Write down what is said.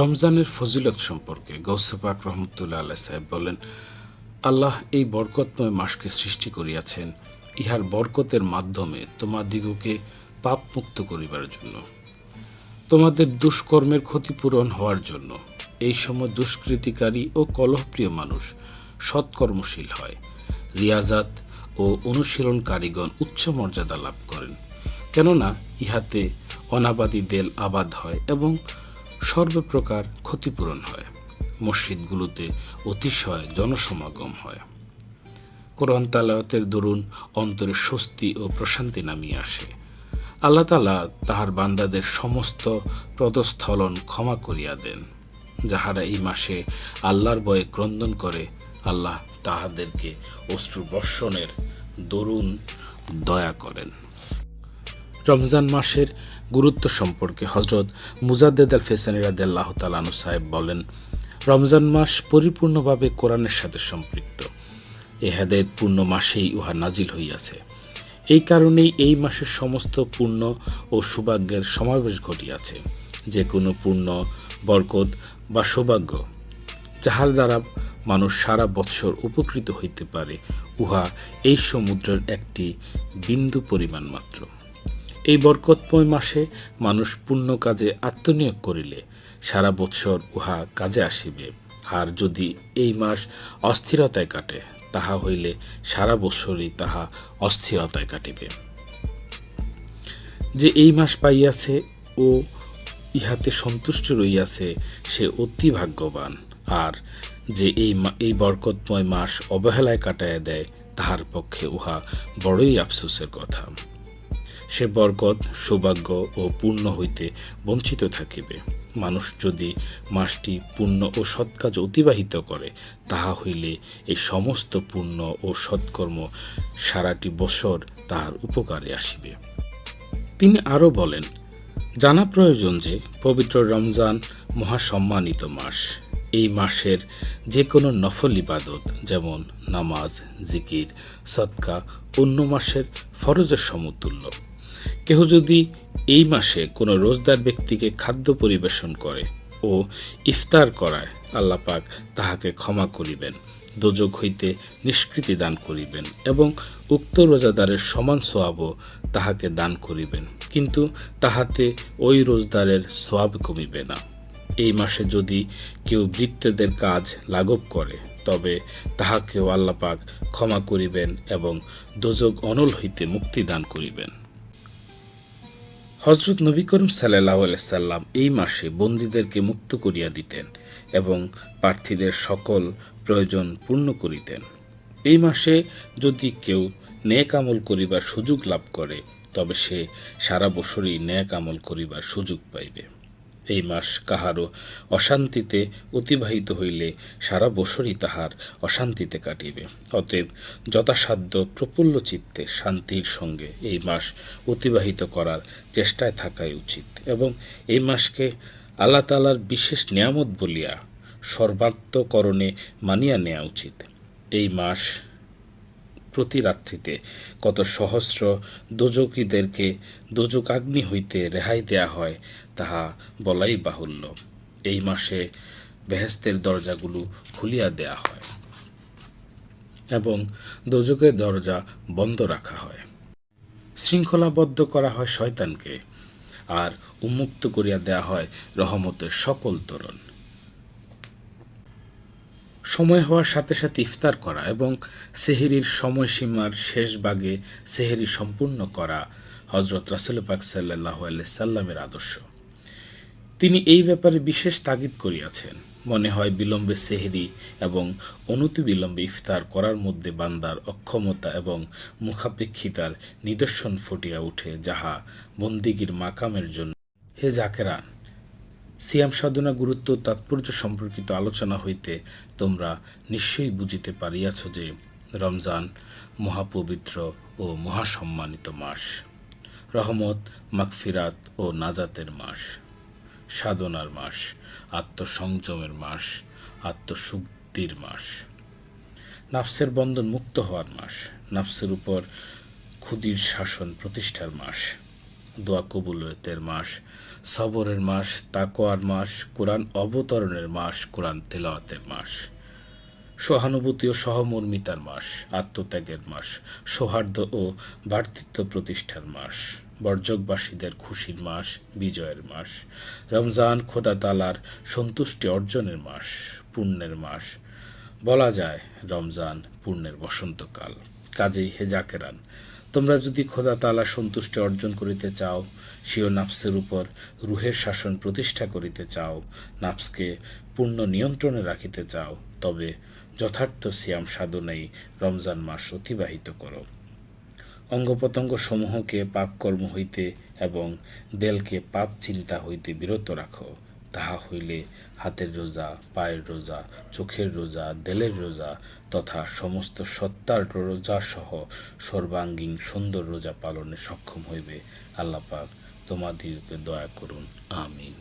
রমজানের ফজিলত সম্পর্কে গৌসেপাক রহমতুল্লাহ আল্লাহ সাহেব বলেন, আল্লাহ এই বরকতময় মাসকে সৃষ্টি করিয়াছেন। ইহার বরকতের মাধ্যমে তোমাদিগকে পাপ মুক্ত করিবার জন্য। তোমাদের দুষ্কর্মের ক্ষতিপূরণ হওয়ার জন্য। এই সময় দুষ্কৃতিকারী ও কলহপ্রিয় মানুষ সৎকর্মশীল হয়। রিয়াজাত ও অনুশীলনকারীগণ উচ্চ মর্যাদা লাভ করেন। কেননা, ইহাতে অনাবাদী দেল আবাদ হয় এবং সর্বপ্রকার ক্ষতিপূরণ হয়। মসজিদগুলোতে অতিশয় জনসমাগম হয়। কোরআন তালাওয়াতের দরুন অন্তরে স্বস্তি ও প্রশান্তি নামিয়ে আসে। আল্লাহ তালা তাহার বান্দাদের সমস্ত পদস্থলন ক্ষমা করিয়া দেন। যাহারা এই মাসে আল্লাহর বয়ে ক্রন্দন করে, আল্লাহ তাহাদেরকে অশ্রু বর্ষণের দরুন দয়া করেন। রমজান মাসের গুরুত্ব সম্পর্কে হজরত মুজাদ্দেদ আল ফেসানি রাদিয়াল্লাহু তালানু সাহেব বলেন, রমজান মাস পরিপূর্ণভাবে কোরআনের সাথে সম্পৃক্ত। এ পূর্ণ মাসেই উহা নাজিল হইয়াছে। এই কারণেই এই মাসের সমস্ত পূর্ণ ও সৌভাগ্যের সমাবেশ ঘটিয়াছে। যে কোনো পূর্ণ, বরকত বা সৌভাগ্য যাহার দ্বারা মানুষ সারা বৎসর উপকৃত হইতে পারে, উহা এই সমুদ্রের একটি বিন্দু পরিমাণ মাত্র। এই বরকতময় মাসে মানুষ পুণ্য কাজে আত্মনিয়োগ করিলে সারা বৎসর উহা কাজে আসিবে। আর যদি এই মাস অস্থিরতায় কাটে, তাহা হইলে সারা বৎসরই তাহা অস্থিরতায় কাটিবে। যে এই মাস পাইয়াছে ও ইহাতে সন্তুষ্ট রইয়াছে, সে অতি ভাগ্যবান। আর যে এই এই বরকতময় মাস অবহেলায় কাটাইয়া দেয়, তাহার পক্ষে উহা বড়ই আফসোসের কথা। সে বরকত, সৌভাগ্য ও পূর্ণ হইতে বঞ্চিত থাকিবে। মানুষ যদি মাসটি পূর্ণ ও সৎকাজ অতিবাহিত করে, তাহা হইলে এই সমস্ত পূর্ণ ও সৎকর্ম সারাটি বছর তাহার উপকারে আসিবে। তিনি আরও বলেন, জানা প্রয়োজন যে, পবিত্র রমজান মহাসম্মানিত মাস। এই মাসের যে কোনো নফল ইবাদত, যেমন নামাজ, জিকির, সৎকা, অন্য মাসের ফরজের সমতুল্য। কেহ যদি এই মাসে কোনো রোজদার ব্যক্তিকে খাদ্য পরিবেশন করে ও ইফতার করায় আল্লাপাক তাহাকে ক্ষমা করিবেন, দোজক হইতে নিষ্কৃতি দান করিবেন এবং উক্ত রোজাদারের সমান সোয়াবও তাহাকে দান করিবেন। কিন্তু তাহাতে ওই রোজদারের সোয়াব কমিবে না। এই মাসে যদি কেউ বৃত্তদের কাজ লাঘব করে, তবে তাহাকেও আল্লাপাক ক্ষমা করিবেন এবং দোজক অনল হইতে মুক্তি দান করিবেন। হজরত নবী করিম সাল্লাহ সাল্লাম এই মাসে বন্দীদেরকে মুক্ত করিয়া দিতেন এবং প্রার্থীদের সকল প্রয়োজন পূর্ণ করিতেন। এই মাসে যদি কেউ ন্যাক আমল করিবার সুযোগ লাভ করে, তবে সে সারা বছরই ন্যাক আমল করিবার সুযোগ পাইবে। এই মাস কাহারও অশান্তিতে অতিবাহিত হইলে সারা বছরই তাহার অশান্তিতে কাটিবে। অতএব যথাসাধ্য প্রফুল্ল চিত্তে শান্তির সঙ্গে এই মাস অতিবাহিত করার চেষ্টায় থাকাই উচিত এবং এই মাসকে আল্লাহ তালার বিশেষ নিয়ামত বলিয়া সর্বাত্মকরণে মানিয়া নেওয়া উচিত। এই মাস প্রতি রাত্রিতে কত সহস্র দোজকীদেরকে দোজকাগ্নি হইতে রেহাই দেয়া হয়, তাহা বলাই বাহুল্য। এই মাসে বেহেস্তের দরজাগুলো খুলিয়া দেয়া হয় এবং দোজকের দরজা বন্ধ রাখা হয়। শৃঙ্খলাবদ্ধ করা হয় শয়তানকে, আর উন্মুক্ত করিয়া দেয়া হয় রহমতের সকল তোরণ। সময় হওয়ার সাথে সাথে ইফতার করা এবং সেহেরির সময়সীমার শেষ ভাগে সেহেরি সম্পূর্ণ করা হজরত রাসুল পাক সাল্লাহ সাল্লামের আদর্শ। তিনি এই ব্যাপারে বিশেষ তাগিদ করিয়াছেন। মনে হয় বিলম্বে সেহেরি এবং অনতি বিলম্বে ইফতার করার মধ্যে বান্দার অক্ষমতা এবং মুখাপেক্ষিতার নিদর্শন ফুটিয়া উঠে, যাহা বন্দিগির মাকামের জন্য। হে জাকেরান সিয়াম সাধনা গুরুত্ব, তাৎপর্য সম্পর্কিত আলোচনা হইতে তোমরা নিশ্চয়ই বুঝিতে পারিয়াছ যে রমজান মহাপবিত্র ও মহাসম্মানিত মাস। রহমত, মাগফিরাত ও নাজাতের মাস। সাধনার মাস, আত্মসংযমের মাস, আত্মশুদ্ধির মাস। নাফসের বন্ধন মুক্ত হওয়ার মাস। নাফসের উপর ক্ষুদির শাসন প্রতিষ্ঠার মাস। দোয়া কবুলতের মাস, সবরের মাস তাকোয়ার মাস, কোরআন অবতরণের মাস, কোরআন তেলাওয়াতের মাস, সহানুভূতি ও সহমর্মিতার মাস, আত্মত্যাগের মাস, সৌহার্দ্য ও ভ্রাতৃত্ব প্রতিষ্ঠার মাস বর্জকবাসীদের খুশির মাস, বিজয়ের মাস, রমজান খোদা তালার সন্তুষ্টি অর্জনের মাস, পুণ্যের মাস, বলা যায় রমজান পুণ্যের বসন্তকাল। কাজেই হে জাকেরান তোমরা যদি খোদা তালা সন্তুষ্টি অর্জন করিতে চাও, স্বীয় নাফসের উপর রুহের শাসন প্রতিষ্ঠা করিতে চাও, নাফসকে পূর্ণ নিয়ন্ত্রণে রাখিতে চাও, তবে যথার্থ সিয়াম সাধনেই রমজান মাস অতিবাহিত করো। অঙ্গপতঙ্গ সমূহকে পাপকর্ম হইতে এবং দেলকে পাপ চিন্তা হইতে বিরত রাখো। তাহা হইলে হাতের রোজা, পায়ের রোজা, চোখের রোজা, দেলের রোজা তথা সমস্ত সত্তার রোজা সহ সর্বাঙ্গীন সুন্দর রোজা পালনে সক্ষম হইবে। আল্লাপাক তোমাদিগকে দয়া করুন। আমিন।